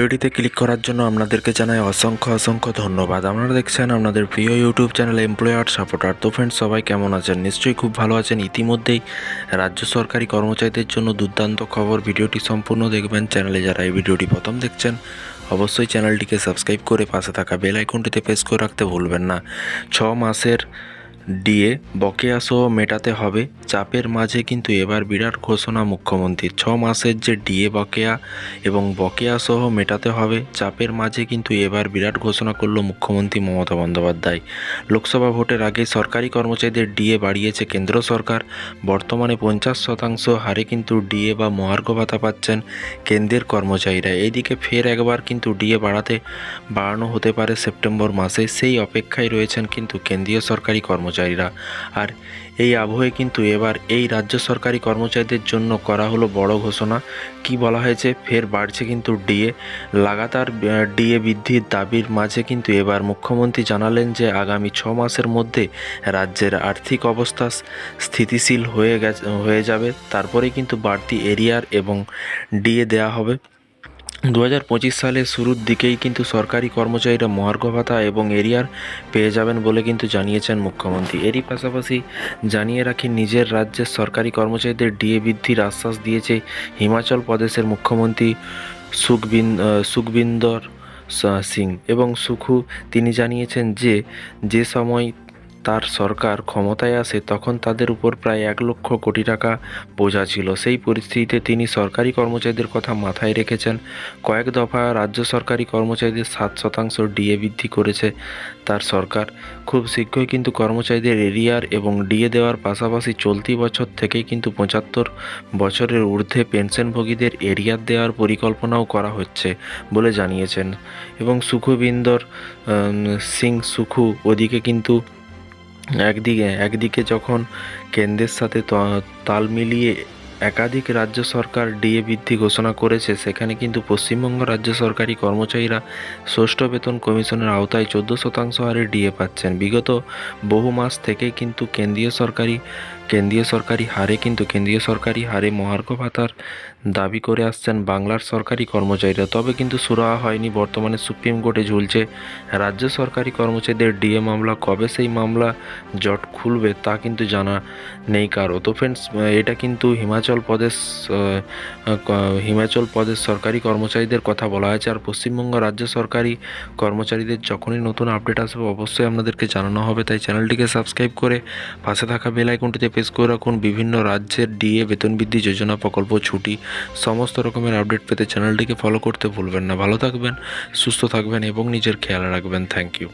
ভিডিওটিতে ক্লিক করার জন্য আপনাদেরকে জানাই অসংখ্য অসংখ্য ধন্যবাদ। আপনারা দেখছেন আপনাদের প্রিয় ইউটিউব চ্যানেল এমপ্লয়ার সাপোর্টার তো ফ্রেন্ডস সবাই কেমন আছেন? নিশ্চয়ই খুব ভালো আছেন। ইতিমধ্যেই রাজ্য সরকারি কর্মচারীদের জন্য দুর্দান্ত খবর, ভিডিওটি সম্পূর্ণ দেখবেন চ্যানেলে যারা এই ভিডিওটি প্রথম দেখছেন, অবশ্যই চ্যানেলটিকে সাবস্ক্রাইব করে পাশে থাকা বেল আইকনটিতে প্রেস করে রাখতে ভুলবেন না। ছ মাসের ডিএ বকেয়া সহ মেটাতে হবে। চাপের মাঝে কিন্তু এবার বিরাট ঘোষণা মুখ্যমন্ত্রীর। ছ মাসের যে ডিএ বকেয়া এবং বকেয়া সহ মেটাতে হবে, চাপের মাঝে কিন্তু এবার বিরাট ঘোষণা করল মুখ্যমন্ত্রী মমতা বন্দ্যোপাধ্যায়। লোকসভা ভোটের আগে সরকারি কর্মচারীদের ডিএ বাড়িয়েছে কেন্দ্র সরকার। বর্তমানে পঞ্চাশ শতাংশ হারে কিন্তু ডিএ বা মহার্ঘ ভাতা পাচ্ছেন কেন্দ্রের কর্মচারীরা। এইদিকে ফের একবার কিন্তু ডিএ বাড়াতে বাড়ানো হতে পারে সেপ্টেম্বর মাসে। সেই অপেক্ষায় রয়েছেন কিন্তু কেন্দ্রীয় সরকারি কর্মচারীরা। আর এই আবহে কিন্তু এবার এই রাজ্য সরকারি কর্মচারীদের জন্য করা হলো বড় ঘোষণা। কি বলা হয়েছে? ফের বাড়ছে কিন্তু ডিএ। লাগাতার ডিএ বৃদ্ধির দাবির মাঝে কিন্তু এবার মুখ্যমন্ত্রী জানালেন যে আগামী ছ মাসের মধ্যে রাজ্যের আর্থিক অবস্থা স্থিতিশীল হয়ে গেছে, হয়ে যাবে। তারপরেই কিন্তু বাড়তি এরিয়ার এবং ডিএ দেওয়া হবে। দু হাজার পঁচিশ সালের শুরুর দিকেই কিন্তু সরকারি কর্মচারীরা মহার্ঘ ভাতা এবং এরিয়ার পেয়ে যাবেন বলে কিন্তু জানিয়েছেন মুখ্যমন্ত্রী। এরই পাশাপাশি জানিয়ে রাখি, নিজের রাজ্যের সরকারি কর্মচারীদের ডিএ বৃদ্ধির আশ্বাস দিয়েছে হিমাচল প্রদেশের মুখ্যমন্ত্রী সুখবিন সুখবিন্দর সিং। এবং সুখু, তিনি জানিয়েছেন যে যে সময় তার সরকার ক্ষমতায় আসে, তখন তাদের উপর প্রায় এক লক্ষ কোটি টাকা বোঝা ছিল। সেই পরিস্থিতিতে তিনি সরকারি কর্মচারীদের কথা মাথায় রেখেছেন। কয়েক দফা রাজ্য সরকারি কর্মচারীদের সাত শতাংশ ডিএ বৃদ্ধি করেছে তার সরকার। খুব শীঘ্রই কিন্তু কর্মচারীদের এরিয়ার এবং ডিএ দেওয়ার পাশাপাশি চলতি বছর থেকেই কিন্তু পঁচাত্তর বছরের ঊর্ধ্বে পেনশনভোগীদের এরিয়ার দেওয়ার পরিকল্পনাও করা হচ্ছে বলে জানিয়েছেন। এবং সুখবিন্দর সিং সুখু ওদিকে কিন্তু একদিকে একদিকে যখন কেন্দ্রের সাথে তাল মিলিয়ে একাধিক রাজ্য সরকার ডিএ বৃদ্ধি ঘোষণা করেছে। সেখানে কিন্তু পশ্চিমবঙ্গ রাজ্য সরকারি কর্মচারীরা ষষ্ঠ বেতন কমিশনের আওতায় চোদ্দ শতাংশ হারে ডিএ পাচ্ছেন। বিগত বহু মাস থেকে কিন্তু কেন্দ্রীয় সরকারি কেন্দ্রীয় সরকারি হারে কিন্তু কেন্দ্রীয় সরকারি হারে মহার্ঘ ভাতার দাবি করে আসছেন বাংলার সরকারি কর্মচারীরা। তবে কিন্তু সুরাহা হয়নি, বর্তমানে সুপ্রিম কোর্টে ঝুলছে রাজ্য সরকারি কর্মচারীদের ডিএ মামলা। কবে সেই মামলা জট খুলবে তা কিন্তু জানা নেই কারও। তো ফ্রেন্ডস এটা কিন্তু হিমাচল প্রদেশ হিমাচল প্রদেশ সরকারি কর্মচারীদের কথা বলা হয়েছে আর পশ্চিমবঙ্গ রাজ্য সরকারি কর্মচারীদের যখনই নতুন আপডেট আসবে অবশ্যই আপনাদেরকে জানানো হবে। তাই চ্যানেলটিকে সাবস্ক্রাইব করে পাশে থাকা বেল আইকনটিতে প্রেস করে রাখুন। বিভিন্ন রাজ্যের ডিএ বেতন বৃদ্ধি যোজনা প্রকল্প, ছুটি, সমস্ত রকমের আপডেট পেতে চ্যানেলটিকে ফলো করতে ভুলবেন না। ভালো থাকবেন, সুস্থ থাকবেন এবং নিজের খেয়াল রাখবেন। Thank you.